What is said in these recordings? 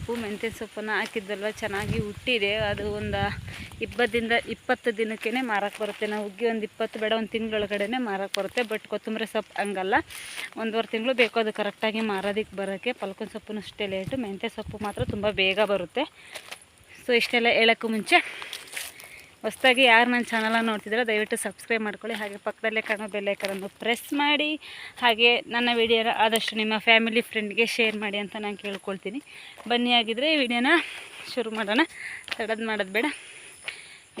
ಉಪ್ಪು ಮೆಂತ್ಯ ಸೊಪ್ಪನ್ನು ಹಾಕಿದ್ದಲ್ವ ಚೆನ್ನಾಗಿ ಹುಟ್ಟಿದೆ. ಅದು ಒಂದು ಇಪ್ಪತ್ತಿಂದ ಇಪ್ಪತ್ತು ದಿನಕ್ಕೇ ಮಾರಕ್ಕೆ ಬರುತ್ತೆ. ನಾವು ಹುಗ್ಗಿ ಒಂದು ಇಪ್ಪತ್ತು, ಬೇಡ ಒಂದು ತಿಂಗಳೊಳಗಡೆ ಮಾರಕ್ಕೆ ಬರುತ್ತೆ. ಬಟ್ ಕೊತ್ತಂಬರಿ ಸೊಪ್ಪು ಹಂಗಲ್ಲ. ಒಂದುವರೆ ತಿಂಗಳು ಬೇಕು ಅದು ಕರೆಕ್ಟಾಗಿ ಮಾರೋದಕ್ಕೆ ಬರೋಕ್ಕೆ ಪಲ್ಕನ್ ಸೊಪ್ಪನ್ನು ಅಷ್ಟೇ ಲೇಟು ಮೆಂತ್ಯ ಸೊಪ್ಪು ಮಾತ್ರ ತುಂಬ ಬೇಗ ಬರುತ್ತೆ. ಸೊ ಇಷ್ಟೆಲ್ಲ ಹೇಳೋಕ್ಕೂ ಮುಂಚೆ. ಹೊಸ್ದಾಗಿ ಯಾರು ನನ್ನ ಚಾನಲ ನೋಡ್ತಿದ್ದೀರೋ ದಯವಿಟ್ಟು ಸಬ್ಸ್ಕ್ರೈಬ್ ಮಾಡ್ಕೊಳ್ಳಿ. ಹಾಗೆ ಪಕ್ಕದಲ್ಲೇ ಕಾಣೋ ಬೆಲ್ಲೈಕರನ್ನು ಪ್ರೆಸ್ ಮಾಡಿ. ಹಾಗೆ ನನ್ನ ವಿಡಿಯೋನ ಆದಷ್ಟು ನಿಮ್ಮ ಫ್ಯಾಮಿಲಿ ಫ್ರೆಂಡ್ಗೆ ಶೇರ್ ಮಾಡಿ ಅಂತ ನಾನು ಕೇಳ್ಕೊಳ್ತೀನಿ. ಬನ್ನಿ ಆಗಿದ್ದರೆ ಈ ವಿಡಿಯೋನ ಶುರು ಮಾಡೋಣ. ತಡದು ಮಾಡೋದು ಬೇಡ.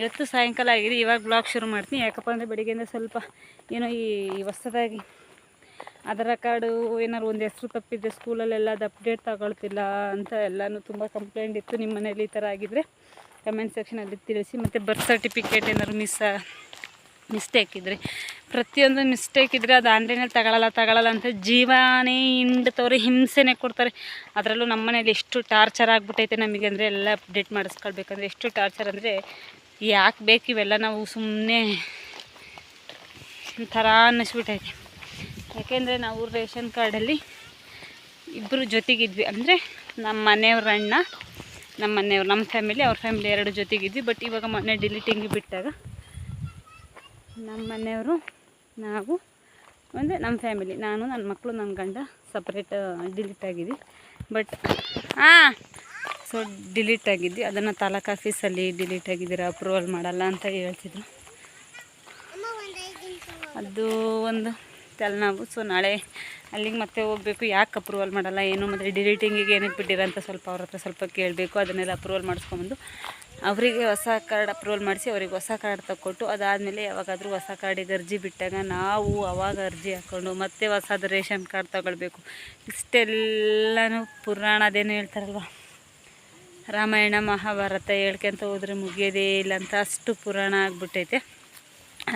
ಇವತ್ತು ಸಾಯಂಕಾಲ ಆಗಿದೆ. ಇವಾಗ ಬ್ಲಾಗ್ ಶುರು ಮಾಡ್ತೀನಿ. ಯಾಕಪ್ಪ ಅಂದರೆ ಬೆಳಿಗ್ಗೆಯಿಂದ ಸ್ವಲ್ಪ ಏನೋ ಈ ಹೊಸದಾಗಿ ಆಧಾರ್ ಕಾರ್ಡು ಏನಾದ್ರು ಒಂದು ಹೆಸರು ತಪ್ಪಿದ್ದೆ ಸ್ಕೂಲಲ್ಲೆಲ್ಲ ಅದು ಅಪ್ಡೇಟ್ ತಗೊಳ್ತಿಲ್ಲ ಅಂತ ಎಲ್ಲನೂ ತುಂಬ ಕಂಪ್ಲೇಂಟ್ ಇತ್ತು. ನಿಮ್ಮ ಮನೇಲಿ ಈ ಥರ ಆಗಿದ್ದರೆ ಕಮೆಂಟ್ ಸೆಕ್ಷನಲ್ಲಿ ತಿಳಿಸಿ ಮತ್ತು ಬರ್ತ್ ಸರ್ಟಿಫಿಕೇಟ್ ಏನಾದ್ರು ಮಿಸ್ ಮಿಸ್ಟೇಕ್ ಇದ್ದರೆ ಪ್ರತಿಯೊಂದು ಮಿಸ್ಟೇಕ್ ಇದ್ದರೆ ಅದು ಆನ್ಲೈನಲ್ಲಿ ತಗೊಳ್ಳಲ್ಲ ತಗೊಳ್ಳಲ್ಲ ಅಂತ ಜೀವಾನೇ ಹಿಂಡ್ತವ್ರೆ ಹಿಂಸೆನೇ ಕೊಡ್ತಾರೆ. ಅದರಲ್ಲೂ ನಮ್ಮ ಮನೇಲಿ ಎಷ್ಟು ಟಾರ್ಚರ್ ಆಗಿಬಿಟ್ಟೈತೆ ನಮಗೆ ಅಂದರೆ ಎಲ್ಲ ಅಪ್ಡೇಟ್ ಮಾಡಿಸ್ಕೊಳ್ಬೇಕಂದ್ರೆ ಎಷ್ಟು ಟಾರ್ಚರ್ ಅಂದರೆ ಯಾಕೆ ಬೇಕು ಇವೆಲ್ಲ ನಾವು ಸುಮ್ಮನೆ ಒಂಥರ ಅನ್ನಿಸ್ಬಿಟ್ಟೈತೆ ಯಾಕೆಂದರೆ ನಾವು ರೇಷನ್ ಕಾರ್ಡಲ್ಲಿ ಇಬ್ಬರು ಜೊತೆಗಿದ್ವಿ. ಅಂದರೆ ನಮ್ಮ ಮನೆಯವ್ರ ಅಣ್ಣ ನಮ್ಮ ಮನೆಯವ್ರು ನಮ್ಮ ಫ್ಯಾಮಿಲಿ ಅವ್ರ ಫ್ಯಾಮಿಲಿ ಎರಡು ಜೊತೆಗಿದ್ವಿ ಬಟ್ ಇವಾಗ ಮೊನ್ನೆ ಡಿಲೀಟಿಂಗ್ ಬಿಟ್ಟಾಗ ನಮ್ಮ ಮನೆಯವರು ನಾವು ಅಂದರೆ ನಮ್ಮ ಫ್ಯಾಮಿಲಿ ನಾನು ನನ್ನ ಮಕ್ಕಳು ನನ್ನ ಗಂಡ ಸಪ್ರೇಟ್ ಡಿಲೀಟ್ ಆಗಿದ್ವಿ. ಬಟ್ ಹಾಂ ಸೊ ಡಿಲೀಟ್ ಆಗಿದ್ವಿ. ಅದನ್ನು ತಾಲೂಕು ಆಫೀಸಲ್ಲಿ ಡಿಲೀಟ್ ಆಗಿದ್ದೀರಾ ಅಪ್ರೂವಲ್ ಮಾಡಲ್ಲ ಅಂತ ಹೇಳ್ತಿದ್ರು. ಅದು ಒಂದು ತಲೆನೋವು ಸೊ ನಾಳೆ ಅಲ್ಲಿಗೆ ಮತ್ತೆ ಹೋಗಬೇಕು. ಯಾಕೆ ಅಪ್ರೂವಲ್ ಮಾಡಲ್ಲ, ಏನು ಮತ್ತು ಡಿಲೀಟಿಂಗಿಗೆ ಏನಕ್ಕೆ ಬಿಟ್ಟಿರ ಅಂತ ಸ್ವಲ್ಪ ಅವ್ರ ಹತ್ರ ಸ್ವಲ್ಪ ಕೇಳಬೇಕು. ಅದನ್ನೆಲ್ಲ ಅಪ್ರೂವಲ್ ಮಾಡಿಸ್ಕೊಂಬಂದು ಅವರಿಗೆ ಹೊಸ ಕಾರ್ಡ್ ಅಪ್ರೂವಲ್ ಮಾಡಿಸಿ ಅವ್ರಿಗೆ ಹೊಸ ಕಾರ್ಡ್ ತಗೊಟ್ಟು ಅದಾದಮೇಲೆ ಯಾವಾಗಾದರೂ ಹೊಸ ಕಾರ್ಡಿಗೆ ಅರ್ಜಿ ಬಿಟ್ಟಾಗ ನಾವು ಅವಾಗ ಅರ್ಜಿ ಹಾಕ್ಕೊಂಡು ಮತ್ತೆ ಹೊಸದು ರೇಷನ್ ಕಾರ್ಡ್ ತಗೊಳ್ಬೇಕು. ಇಷ್ಟೆಲ್ಲನೂ ಪುರಾಣ ಅದೇನು ಹೇಳ್ತಾರಲ್ವ? ರಾಮಾಯಣ, ಮಹಾಭಾರತ ಹೇಳ್ಕೊಂತ ಹೋದರೆ ಮುಗಿಯೋದೇ ಇಲ್ಲ ಅಂತ ಅಷ್ಟು ಪುರಾಣ ಆಗಿಬಿಟ್ಟೈತೆ.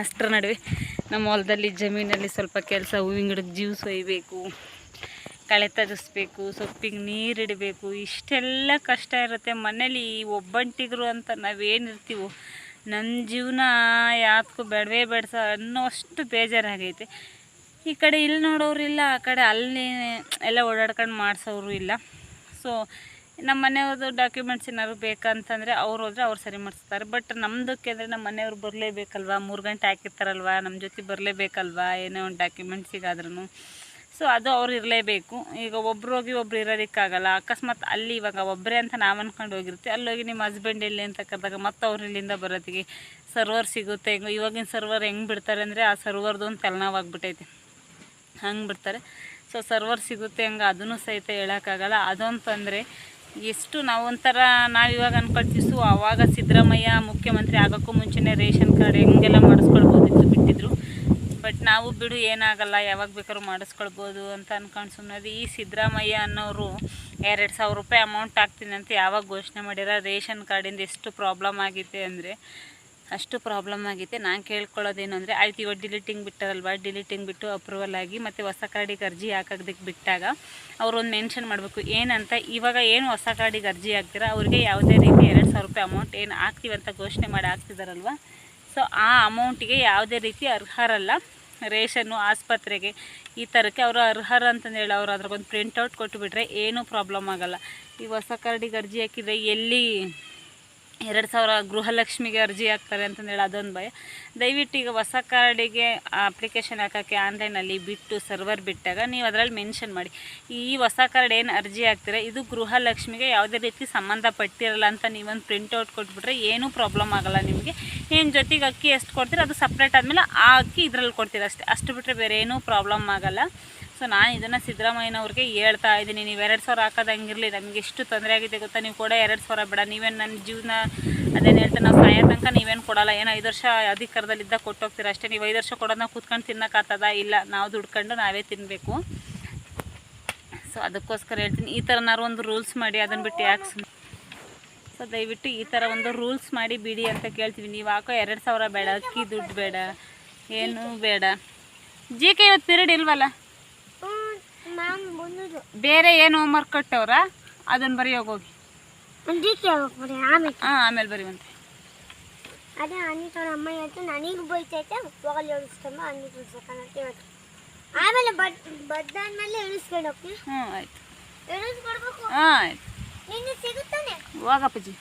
ಅಷ್ಟರ ನಡುವೆ ನಮ್ಮ ಹೊಲದಲ್ಲಿ ಜಮೀನಲ್ಲಿ ಸ್ವಲ್ಪ ಕೆಲಸ, ಹೂವಿನ ಗಿಡಕ್ಕೆ ಜ್ಯೂಸ್ ಒಯ್ಯಬೇಕು ಕಳೆ ತರಿಸ್ಬೇಕು, ಸೊಪ್ಪಿಗೆ ನೀರಿಡಬೇಕು ಇಷ್ಟೆಲ್ಲ ಕಷ್ಟ ಇರುತ್ತೆ. ಮನೇಲಿ ಒಬ್ಬಂಟಿಗರು ಅಂತ ನಾವೇನಿರ್ತೀವೋ ನನ್ನ ಜೀವನ ಯಾತಕ್ಕೂ ಬೇಡವೇ ಬೇಡ ಅನ್ನೋ ಅಷ್ಟು ಬೇಜಾರಾಗೈತೆ. ಈ ಕಡೆ ಇಲ್ಲಿ ನೋಡೋರು ಇಲ್ಲ ಆ ಕಡೆ ಅಲ್ಲಿ ಎಲ್ಲ ಓಡಾಡ್ಕೊಂಡು ಮಾಡಿಸೋರು ಇಲ್ಲ. ಸೊ ನಮ್ಮ ಮನೆಯವ್ರದ್ದು ಡಾಕ್ಯುಮೆಂಟ್ಸ್ ಏನಾದ್ರು ಬೇಕಂತಂದರೆ ಅವ್ರು ಹೋದರೆ ಅವ್ರು ಸರಿ ಮಾಡಿಸ್ತಾರೆ. ಬಟ್ ನಮ್ಮದಕ್ಕೆ ಅಂದರೆ ನಮ್ಮ ಮನೆಯವ್ರು ಬರಲೇಬೇಕಲ್ವಾ? ಮೂರು ಗಂಟೆ ಹಾಕಿರ್ತಾರಲ್ವ? ನಮ್ಮ ಜೊತೆ ಬರಲೇಬೇಕಲ್ವಾ? ಏನೇ ಒಂದು ಡಾಕ್ಯುಮೆಂಟ್ಸಿಗಾದ್ರೂ ಸೊ ಅದು ಅವ್ರು ಇರಲೇಬೇಕು. ಈಗ ಒಬ್ರು ಹೋಗಿ ಒಬ್ರು ಇರೋದಕ್ಕಾಗಲ್ಲ. ಅಕಸ್ಮಾತ್ ಅಲ್ಲಿ ಇವಾಗ ಒಬ್ಬರೇ ಅಂತ ನಾವು ಅಂದ್ಕೊಂಡು ಹೋಗಿರ್ತೀವಿ. ಅಲ್ಲಿ ಹೋಗಿ ನಿಮ್ಮ ಹಸ್ಬೆಂಡ್ ಎಲ್ಲಿ ಅಂತ ಕರೆದಾಗ ಮತ್ತೆ ಅವ್ರು ಇಲ್ಲಿಂದ ಬರೋತ್ತಿಗೆ ಸರ್ವರ್ ಸಿಗುತ್ತೆ. ಹೆಂಗೆ ಇವಾಗಿನ ಸರ್ವರ್ ಹೆಂಗೆ ಬಿಡ್ತಾರೆ ಅಂದರೆ ಆ ಸರ್ವರ್ದು ಒಂದು ತಲೆನೋವಾಗ್ಬಿಟ್ಟೈತೆ ಹಂಗೆ ಬಿಡ್ತಾರೆ. ಸೊ ಸರ್ವರ್ ಸಿಗುತ್ತೆ ಹಂಗೆ ಅದನ್ನು ಸಹಿತ ಹೇಳೋಕ್ಕಾಗಲ್ಲ. ಅದೊಂತಂದರೆ ಎಷ್ಟು ನಾವು ಒಂಥರ ನಾವು ಇವಾಗ ಅನ್ಕೊಳ್ತೀವಿ ಆವಾಗ ಸಿದ್ದರಾಮಯ್ಯ ಮುಖ್ಯಮಂತ್ರಿ ಆಗೋಕ್ಕೂ ಮುಂಚೆನೇ ರೇಷನ್ ಕಾರ್ಡ್ ಹೆಂಗೆಲ್ಲ ಮಾಡಿಸ್ಕೊಳ್ಬೋದಿತ್ತು ಬಿಟ್ಟಿದ್ರು. ಬಟ್ ನಾವು ಬಿಡು, ಏನಾಗಲ್ಲ, ಯಾವಾಗ ಬೇಕಾದ್ರೂ ಮಾಡಿಸ್ಕೊಳ್ಬೋದು ಅಂತ ಅನ್ಕೊಂಡು ಸುಮ್ಮನೆ ಈ ಸಿದ್ದರಾಮಯ್ಯ ಅನ್ನೋರು ಎರಡು ಸಾವಿರ ರೂಪಾಯಿ ಅಮೌಂಟ್ ಹಾಕ್ತೀನಿ ಅಂತ ಯಾವಾಗ ಘೋಷಣೆ ಮಾಡ್ಯಾರ ರೇಷನ್ ಕಾರ್ಡಿಂದ ಎಷ್ಟು ಪ್ರಾಬ್ಲಮ್ ಆಗಿದೆ ಅಂದರೆ ಅಷ್ಟು ಪ್ರಾಬ್ಲಮ್ ಆಗಿದೆ ನಾನು ಕೇಳ್ಕೊಳ್ಳೋದೇನು ಅಂದರೆ ಆಯ್ತು ಇವಾಗ ಡಿಲೀಟಿಂಗ್ ಬಿಟ್ಟಾರಲ್ವ? ಡಿಲೀಟಿಂಗ್ ಬಿಟ್ಟು ಅಪ್ರೂವಲ್ ಆಗಿ ಮತ್ತು ಹೊಸ ಕಾರ್ಡಿಗೆ ಅರ್ಜಿ ಹಾಕೋದಕ್ಕೆ ಬಿಟ್ಟಾಗ ಅವ್ರೊಂದು ಮೆನ್ಷನ್ ಮಾಡಬೇಕು. ಏನಂತ? ಇವಾಗ ಏನು ಹೊಸ ಕಾರ್ಡಿಗೆ ಅರ್ಜಿ ಹಾಕ್ತೀರಾ? ಅವ್ರಿಗೆ ಯಾವುದೇ ರೀತಿ ಎರಡು ಸಾವಿರ ರೂಪಾಯಿ ಅಮೌಂಟ್ ಏನು ಅಂತ ಘೋಷಣೆ ಮಾಡಿ ಹಾಕ್ತಿದಾರಲ್ವ? ಸೊ ಆ ಅಮೌಂಟಿಗೆ ಯಾವುದೇ ರೀತಿ ಅರ್ಹರಲ್ಲ ರೇಷನ್ನು ಆಸ್ಪತ್ರೆಗೆ ಈ ಥರಕ್ಕೆ ಅವರು ಅರ್ಹರ ಅಂತಂದು ಹೇಳಿ ಅವರು ಅದ್ರಾಗೊಂದು ಪ್ರಿಂಟೌಟ್ ಕೊಟ್ಟುಬಿಟ್ರೆ ಏನೂ ಪ್ರಾಬ್ಲಮ್ ಆಗೋಲ್ಲ. ಈ ಹೊಸ ಕಾರ್ಡಿಗೆ ಅರ್ಜಿ ಹಾಕಿದರೆ ಎಲ್ಲಿ ಎರಡು ಸಾವಿರ ಗೃಹಲಕ್ಷ್ಮಿಗೆ ಅರ್ಜಿ ಹಾಕ್ತಾರೆ ಅಂತಂದೇಳಿ ಅದೊಂದು ಭಯ. ದಯವಿಟ್ಟು ಈಗ ಹೊಸ ಕಾರ್ಡಿಗೆ ಅಪ್ಲಿಕೇಶನ್ ಹಾಕೋಕ್ಕೆ ಆನ್ಲೈನಲ್ಲಿ ಬಿಟ್ಟು ಸರ್ವರ್ ಬಿಟ್ಟಾಗ ನೀವು ಅದರಲ್ಲಿ ಮೆನ್ಷನ್ ಮಾಡಿ. ಈ ಹೊಸ ಕಾರ್ಡ್ ಏನು ಅರ್ಜಿ ಹಾಕ್ತೀರ, ಇದು ಗೃಹಲಕ್ಷ್ಮಿಗೆ ಯಾವುದೇ ರೀತಿ ಸಂಬಂಧಪಟ್ಟಿರಲ್ಲ ಅಂತ ನೀವೊಂದು ಪ್ರಿಂಟೌಟ್ ಕೊಟ್ಬಿಟ್ರೆ ಏನೂ ಪ್ರಾಬ್ಲಮ್ ಆಗೋಲ್ಲ ನಿಮಗೆ. ಏನು ಜೊತೆಗೆ ಅಕ್ಕಿ ಎಷ್ಟು ಕೊಡ್ತೀರ ಅದು ಸಪ್ರೇಟ್ ಆದಮೇಲೆ ಆ ಅಕ್ಕಿ ಇದರಲ್ಲಿ ಕೊಡ್ತೀರ ಅಷ್ಟೇ. ಅಷ್ಟು ಬಿಟ್ಟರೆ ಬೇರೆ ಏನೂ ಪ್ರಾಬ್ಲಮ್ ಆಗೋಲ್ಲ. ಸೊ ನಾನು ಇದನ್ನು ಸಿದ್ದರಾಮಯ್ಯನವ್ರಿಗೆ ಹೇಳ್ತಾ ಇದ್ದೀನಿ. ನೀವು ಎರಡು ಸಾವಿರ ಹಾಕೋದಂಗಿರಲಿ ನಮಗೆ ಎಷ್ಟು ತೊಂದರೆ ಆಗಿದೆ ಗೊತ್ತಾ? ನೀವು ಕೂಡ ಎರಡು ಸಾವಿರ ಬೇಡ. ನೀವೇನು ನನ್ನ ಜೀವನ ಅದೇನು ಹೇಳ್ತಾ ನಾವು ಸಾಯೋ ತನಕ ನೀವೇನು ಕೊಡಲ್ಲ. ಏನೋ ಐದು ವರ್ಷ ಅಧಿಕಾರದಲ್ಲಿದ್ದ ಕೊಟ್ಟೋಗ್ತೀರ ಅಷ್ಟೇ. ನೀವು ಐದು ವರ್ಷ ಕೊಡೋದನ್ನ ಕೂತ್ಕೊಂಡು ತಿನ್ನೋಕ್ಕಾಗ್ತದ ಇಲ್ಲ, ನಾವು ದುಡ್ಕೊಂಡು ನಾವೇ ತಿನ್ನಬೇಕು ಸೊ ಅದಕ್ಕೋಸ್ಕರ ಹೇಳ್ತೀನಿ, ಈ ಥರನಾರು ಒಂದು ರೂಲ್ಸ್ ಮಾಡಿ ಅದನ್ನು ಬಿಟ್ಟು ಯಾಕೆ ಸೊ ದಯವಿಟ್ಟು ಈ ಥರ ಒಂದು ರೂಲ್ಸ್ ಮಾಡಿ ಬಿಡಿ ಅಂತ ಕೇಳ್ತೀವಿ ನೀವು ಹಾಕೋ ಎರಡು ಸಾವಿರ ಬೇಡ. ಅಕ್ಕಿ ದುಡ್ಡು ಬೇಡ. ಏನು ಬೇಡ. ಜಿ ಕೆ ಇವತ್ತು ಪಿರಿಯಡ್ ಇಲ್ವಲ್ಲ? ಬೇರೆ ಏನು ಹೋಮ್ವರ್ಕ್ ಕೊಟ್ಟವ್ರ? ಅದನ್ನ ಬರೆಯೋಗಿ ಹೋಗಿ. ಆಮೇಲೆ. ಹಾಂ ಆಮೇಲೆ ಬರೀವಂತೆ. ಅದೇ ಅನಿತವ್ರ ಅಮ್ಮ ಹೇಳ್ತು ನನಗೆ ಬೈತೈತೆ ಹೋಗಲ್ಲಿ ಇಳಿಸ್ಕೊಂಡು ಅನಿ ಇಳಿಸ್ಬೇಕಂತ ಹೇಳ್ತು ಆಮೇಲೆ ಬಡ್ ಬದ್ದಾದ್ಮೇಲೆ ಇಳಿಸ್ಕೊಂಡು ಹೋಗ್ತೀನಿ ಹ್ಞೂ ಆಯ್ತು. ಇಳಿಸ್ಕೊಡ್ಬೇಕು. ಹಾಂ ಆಯ್ತು. ನಿನ್ನೆ ಸಿಗುತ್ತಾನೆ? ಹೋಗಪ್ಪಜಿ.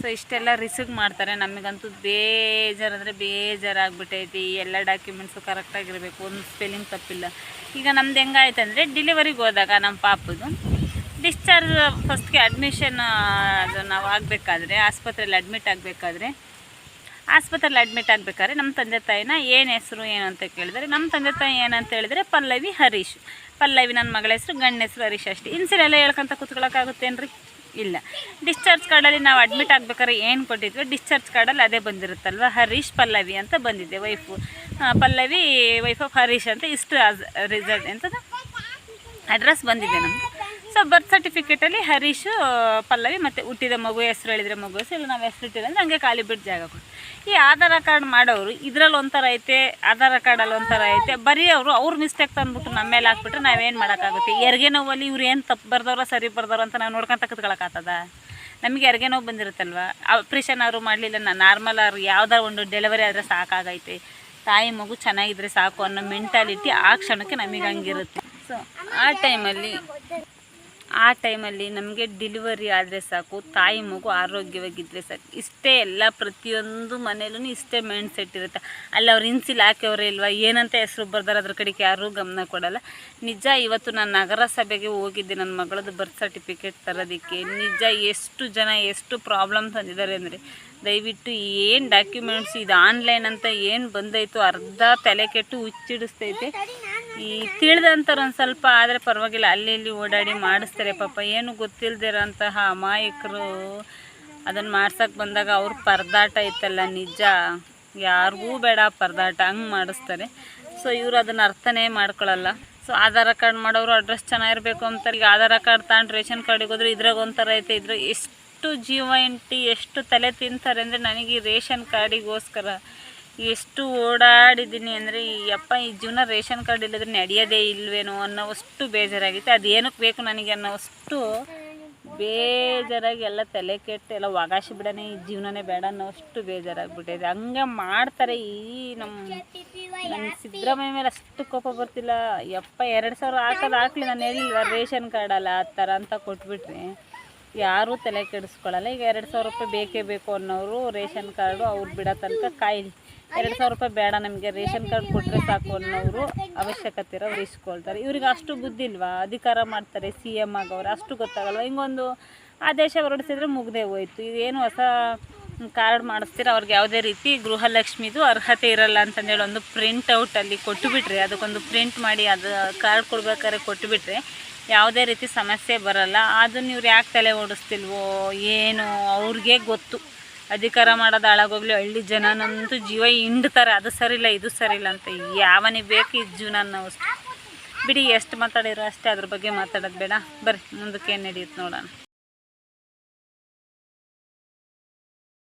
ಸೊ ಇಷ್ಟೆಲ್ಲ ರಿಸೀವ್ ಮಾಡ್ತಾರೆ. ನಮಗಂತೂ ಬೇಜಾರಂದರೆ ಬೇಜಾರಾಗ್ಬಿಟ್ಟೈತಿ ಎಲ್ಲ ಡಾಕ್ಯುಮೆಂಟ್ಸು ಕರೆಕ್ಟಾಗಿರಬೇಕು. ಒಂದು ಸ್ಪೆಲ್ಲಿಂಗ್ ತಪ್ಪಿಲ್ಲ. ಈಗ ನಮ್ದು ಹೆಂಗಾಯ್ತು ಅಂದರೆ ಡಿಲಿವರಿಗೆ ಹೋದಾಗ ನಮ್ಮ ಪಾಪದು ಡಿಸ್ಚಾರ್ಜ್ ಫಸ್ಟ್ಗೆ ಅಡ್ಮಿಷನ್ ಅದು ನಾವು ಆಗಬೇಕಾದ್ರೆ, ಆಸ್ಪತ್ರೆಯಲ್ಲಿ ಅಡ್ಮಿಟ್ ಆಗಬೇಕಾದ್ರೆ, ಆಸ್ಪತ್ರೆಯಲ್ಲಿ ಅಡ್ಮಿಟ್ ಆಗಬೇಕಾದ್ರೆ ನಮ್ಮ ತಂದೆ ತಾಯಿನ ಏನು ಹೆಸರು, ಏನು ಅಂತ ಕೇಳಿದರೆ, ನಮ್ಮ ತಂದೆ ತಾಯಿ ಏನಂತ ಹೇಳಿದರೆ ಪಲ್ಲವಿ ಹರೀಶ್. ಪಲ್ಲವಿ ನನ್ನ ಮಗಳ ಹೆಸರು ಗಂಡ ಹೆಸರು ಹರೀಶ್ ಅಷ್ಟೇ. ಇನ್ಸಿಲೆಲ್ಲ ಹೇಳ್ಕೊಂತ ಕೂತ್ಕೊಳ್ಳೋಕ್ಕಾಗುತ್ತೇನ್ರಿ ಇಲ್ಲ. ಡಿಸ್ಚಾರ್ಜ್ ಕಾರ್ಡಲ್ಲಿ ನಾವು ಅಡ್ಮಿಟ್ ಆಗ್ಬೇಕಾದ್ರೆ ಏನು ಕೊಟ್ಟಿದ್ವಿ? ಡಿಸ್ಚಾರ್ಜ್ ಕಾರ್ಡಲ್ಲಿ ಅದೇ ಬಂದಿರುತ್ತಲ್ವ? ಹರೀಶ್ ಪಲ್ಲವಿ ಅಂತ ಬಂದಿದೆ wife Pallavi wife of Harish ಅಂತ, ಇಷ್ಟು ರಿಸಲ್ಟ್ ಎಂಥದ್ದು ಅಡ್ರೆಸ್ ಬಂದಿದೆ ನಮ್ಮದು ಸೊ ಬರ್ತ್ ಸರ್ಟಿಫಿಕೇಟಲ್ಲಿ ಹರೀಶು ಪಲ್ಲವಿ ಮತ್ತು ಹುಟ್ಟಿದ ಮಗು, ಹೆಸರು ಹೇಳಿದರೆ ಮಗು ಹೆಸರು ಇಲ್ಲ ನಾವು ಹೆಸರು ಇಟ್ಟಿಲ್ಲ ಅಂದರೆ ಹಂಗೆ ಖಾಲಿ ಬಿಟ್ಟು ಜಾಗ ಕೊಟ್ಟು ಈ ಆಧಾರ ಕಾರ್ಡ್ ಮಾಡೋರು ಇದರಲ್ಲಿ ಒಂಥರ ಐತೆ, ಆಧಾರ ಕಾರ್ಡಲ್ಲಿ ಒಂಥರ ಐತೆ, ಬರೀ ಅವರು, ಅವ್ರ ಮಿಸ್ಟೇಕ್ ತಂದ್ಬಿಟ್ಟು ನಮ್ಮ ಮೇಲೆ ಹಾಕ್ಬಿಟ್ರೆ ನಾವೇನು ಮಾಡೋಕ್ಕಾಗುತ್ತೆ? ಎರಗೆ ನೋವಲ್ಲಿ ಇವ್ರು ಏನು ತಪ್ಪು ಬರ್ದವ್ರ, ಸರಿ ಬರ್ದವ್ರ ಅಂತ ನಾವು ನೋಡ್ಕೊಂತ ಕೂತ್ಕೊಳ್ಳೋಕ್ಕಾಗ್ತದ ನಮಗೆ ಎರಗೆ ನೋವು ಬಂದಿರುತ್ತಲ್ವ? ಆಪ್ರೇಷನ್ ಅವರು ಮಾಡಲಿಲ್ಲ, ನಾ ನಾರ್ಮಲ್ ಅವ್ರು ಯಾವ್ದಾರು ಒಂದು ಡೆಲಿವರಿ ಆದರೆ ಸಾಕಾಗೈತೆ. ತಾಯಿ ಮಗು ಚೆನ್ನಾಗಿದ್ರೆ ಸಾಕು ಅನ್ನೋ ಮೆಂಟಾಲಿಟಿ ಆ ಕ್ಷಣಕ್ಕೆ ನಮಗೆ ಹಂಗಿರುತ್ತೆ. ಸೊ ಆ ಟೈಮಲ್ಲಿ ಆ ಟೈಮಲ್ಲಿ ನಮಗೆ ಡಿಲಿವರಿ ಆದರೆ ಸಾಕು, ತಾಯಿ ಮಗು ಆರೋಗ್ಯವಾಗಿದ್ದರೆ ಸಾಕು. ಇಷ್ಟೇ ಎಲ್ಲ ಪ್ರತಿಯೊಂದು ಮನೇಲೂ ಇಷ್ಟೇ ಮೈಂಡ್ ಸೆಟ್ ಇರುತ್ತೆ. ಅಲ್ಲಿ ಅವ್ರು ಇನ್ಸಿಲ್ ಹಾಕ್ಯವ್ರೆ ಇಲ್ವಾ, ಏನಂತ ಹೆಸರು ಬರ್ದಾರೆ ಅದ್ರ ಕಡೆಗೆ ಯಾರೂ ಗಮನ ಕೊಡಲ್ಲ. ನಿಜ ಇವತ್ತು ನಾನು ನಗರಸಭೆಗೆ ಹೋಗಿದ್ದೆ ನನ್ನ ಮಗಳದ್ದು ಬರ್ತ್ ಸರ್ಟಿಫಿಕೇಟ್ ತರೋದಕ್ಕೆ. ನಿಜ ಎಷ್ಟು ಜನ ಎಷ್ಟು ಪ್ರಾಬ್ಲಮ್ ತಂದಿದ್ದಾರೆ ಅಂದರೆ, ದಯವಿಟ್ಟು ಏನು ಡಾಕ್ಯುಮೆಂಟ್ಸ್ ಇದು ಆನ್ಲೈನ್ ಅಂತ ಏನು ಬಂದೈತು ಅರ್ಧ ತಲೆ ಕೆಟ್ಟು ಹುಚ್ಚಿಡಿಸ್ತೈತೆ. ಈ ತಿಳಿದಂಥವ್ರು ಒಂದು ಸ್ವಲ್ಪ ಆದರೆ ಪರವಾಗಿಲ್ಲ. ಅಲ್ಲಿ ಇಲ್ಲಿ ಓಡಾಡಿ ಮಾಡಿಸ್ತಾರೆ ಪಾಪ. ಏನು ಗೊತ್ತಿಲ್ಲದಿರೋಂತಹ ಅಮಾಯಕರು ಅದನ್ನು ಮಾಡ್ಸಕ್ಕೆ ಬಂದಾಗ ಅವ್ರ ಪರದಾಟ ಇತ್ತಲ್ಲ ನಿಜ. ಯಾರಿಗೂ ಬೇಡ ಪರದಾಟ. ಹಂಗೆ ಮಾಡಿಸ್ತಾರೆ. ಸೊ ಇವರು ಅದನ್ನು ಅರ್ಥನೇ ಮಾಡ್ಕೊಳ್ಳಲ್ಲ ಸೊ ಆಧಾರ ಕಾರ್ಡ್ ಮಾಡೋರು ಅಡ್ರೆಸ್ ಚೆನ್ನಾಗಿರ್ಬೇಕು ಅಂತಾರೆ ಈಗ ಆಧಾರ ಕಾರ್ಡ್ ತಗೊಂಡು ರೇಷನ್ ಕಾರ್ಡಿಗೆ ಹೋದ್ರೆ ಇದ್ರಾಗ ಒಂಥರ ಐತೆ. ಇದ್ರ ಎಷ್ಟು ಜೀವ ಎಂಟಿ ಎಷ್ಟು ತಲೆ ತಿಂತಾರೆ ಅಂದರೆ ನನಗೆ ಈ ರೇಷನ್ ಕಾರ್ಡಿಗೋಸ್ಕರ. ಎಷ್ಟು ಓಡಾಡಿದ್ದೀನಿ ಅಂದರೆ, ಈ ಅಪ್ಪ, ಈ ಜೀವನ ರೇಷನ್ ಕಾರ್ಡ್ ಇಲ್ಲದ್ರೆ ನಡೆಯೋದೇ ಇಲ್ವೇನೋ ಅನ್ನೋವಷ್ಟು ಬೇಜಾರಾಗಿತ್ತು. ಅದು ಏನಕ್ಕೆ ಬೇಕು ನನಗೆ ಅನ್ನೋವಷ್ಟು ಬೇಜಾರಾಗಿ ಎಲ್ಲ ತಲೆ ಕೆಟ್ಟು ಎಲ್ಲ ಒಗಾಶಿ ಬಿಡೋಣ, ಈ ಜೀವನನೇ ಬೇಡ ಅನ್ನೋಷ್ಟು ಬೇಜಾರಾಗ್ಬಿಟ್ಟಿದೆ. ಹಂಗೆ ಮಾಡ್ತಾರೆ ಈ ನಮ್ಮ ನನ್ನ ಸಿದ್ದರಾಮಯ್ಯ ಮೇಲೆ ಅಷ್ಟು ಕೋಪ ಬರ್ತಿಲ್ಲ. ಯಪ್ಪ ಎರಡು ಸಾವಿರ ಹಾಕೋದು ಹಾಕ್ಲಿ, ನಾನು ಹೇಳಿಲ್ವ ರೇಷನ್ ಕಾರ್ಡಲ್ಲ ಆ ಥರ ಅಂತ ಕೊಟ್ಬಿಟ್ರೆ. ಯಾರೂ ತಲೆ ಕೆಡಿಸ್ಕೊಳ್ಳಲ್ಲ. ಈಗ ಎರಡು ಸಾವಿರ ರೂಪಾಯಿ ಬೇಕೇ ಬೇಕು ಅನ್ನೋರು ರೇಷನ್ ಕಾರ್ಡು ಅವ್ರು ಬಿಡೋ ತನಕ ಕಾಯಿಲಿ ಎರಡು ಸಾವಿರ ರೂಪಾಯಿ ಬೇಡ ನಮಗೆ, ರೇಷನ್ ಕಾರ್ಡ್ ಕೊಟ್ಟರೆ ಸಾಕು ಅನ್ನೋರು ಅವಶ್ಯಕತೆ ಇರೋರು ಇಸ್ಕೊಳ್ತಾರೆ. ಇವ್ರಿಗೆ ಅಷ್ಟು ಬುದ್ಧಿ ಇಲ್ವಾ? ಅಧಿಕಾರ ಮಾಡ್ತಾರೆ ಸಿ ಎಂ ಆಗೋರು. ಅಷ್ಟು ಗೊತ್ತಾಗಲ್ವ? ಹಿಂಗೊಂದು ಆದೇಶ ಹೊರಡಿಸಿದ್ರೆ ಮುಗ್ದೇ ಹೋಯ್ತು. ಇದೇನು ಹೊಸ ಕಾರ್ಡ್ ಮಾಡಿಸ್ತೀರ, ಅವ್ರಿಗೆ ಯಾವುದೇ ರೀತಿ ಗೃಹಲಕ್ಷ್ಮಿದು ಅರ್ಹತೆ ಇರಲ್ಲ ಅಂತಂದೇಳಿ ಒಂದು ಪ್ರಿಂಟ್ ಔಟಲ್ಲಿ ಕೊಟ್ಟುಬಿಟ್ರೆ ಅದಕ್ಕೊಂದು ಪ್ರಿಂಟ್ ಮಾಡಿ ಅದು ಕಾರ್ಡ್ ಕೊಡ್ಬೇಕಾದ್ರೆ ಕೊಟ್ಟುಬಿಟ್ರೆ ಯಾವುದೇ ರೀತಿ ಸಮಸ್ಯೆ ಬರಲ್ಲ. ಅದನ್ನು ಇವ್ರು ಯಾಕೆ ತಲೆ ಓಡಿಸ್ತಿಲ್ವೋ, ಏನು ಅವ್ರಿಗೆ ಗೊತ್ತು. ಅಧಿಕಾರ ಮಾಡೋದು ಹಾಳಾಗೋಗ್ಲಿ ಹಳ್ಳಿ ಜನನಂತೂ ಜೀವ ಹಿಂಡ್ತಾರೆ. ಅದು ಸರಿಲ್ಲ ಇದು ಸರಿಲ್ಲ ಅಂತ ಯಾವನಿಗೆ ಬೇಕು ಈ ಜೀವನ ನಾವು ಬಿಡಿ, ಎಷ್ಟು ಮಾತಾಡಿರೋ ಅಷ್ಟೇ ಅದ್ರ ಬಗ್ಗೆ ಮಾತಾಡೋದು ಬೇಡ. ಬರ್ರಿ, ಮುಂದಕ್ಕೆ ಏನು ನಡೆಯುತ್ತೆ ನೋಡೋಣ.